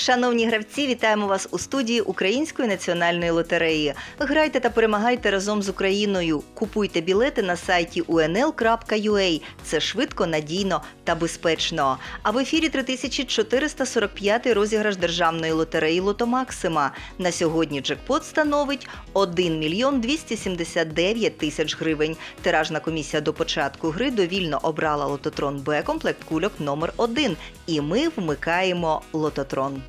Шановні гравці, вітаємо вас у студії Української національної лотереї. Грайте та перемагайте разом з Україною. Купуйте білети на сайті unl.ua. Це швидко, надійно та безпечно. А в ефірі 3445 розіграш державної лотереї Лото Максима. На сьогодні джекпот становить 1 мільйон 279 тисяч гривень. Тиражна комісія до початку гри довільно обрала лототрон Б комплект кульок номер 1 І ми вмикаємо лототрон.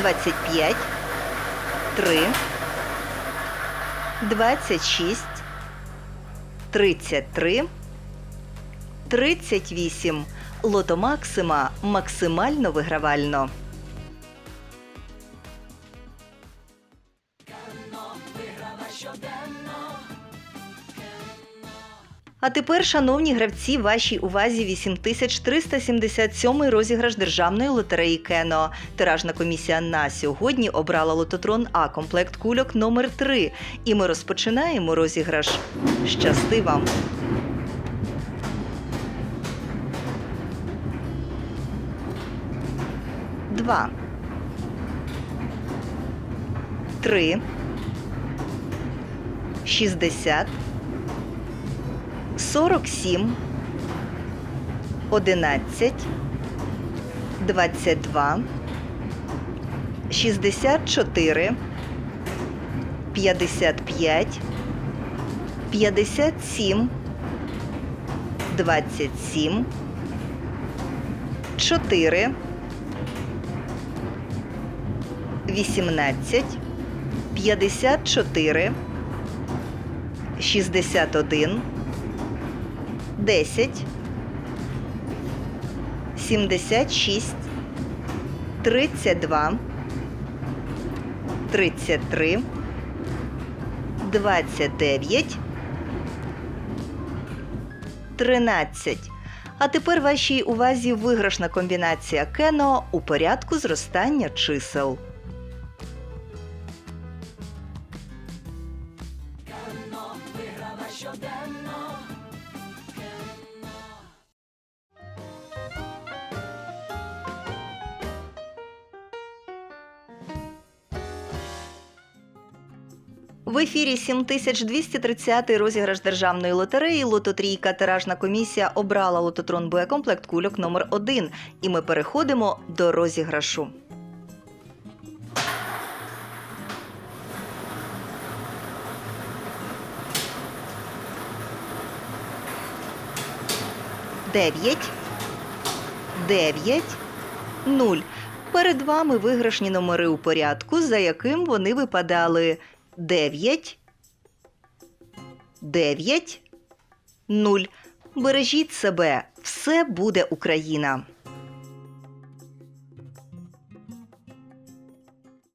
Двадцять п'ять, три, двадцять шість, тридцять три, тридцять вісім. Лото Максима максимально вигравально. А тепер, шановні гравці, вашій увазі 8377 розіграш державної лотереї Кено. Тиражна комісія на сьогодні обрала лототрон А комплект кульок номер 3 І ми розпочинаємо розіграш. Щасти вам! Два. Три. Шістдесят. Сорок сім. Одинадцять. Двадцять два. Шістдесят чотири. П'ятдесят п'ять. П'ятдесят сім. Двадцять сім. Чотири. 18, 54, 61, 10, 76, 32, 33, 29, 13. А тепер вашій увазі виграшна комбінація Кено у порядку зростання чисел. В ефірі 7230 розіграш державної лотереї Лототрійка тиражна комісія обрала лототрон Б комплект кульок номер 1 І ми переходимо до розіграшу. Дев'ять. Дев'ять. Нуль. Перед вами виграшні номери у порядку, за яким вони випадали 9, 9, 0. Бережіть себе, все буде Україна.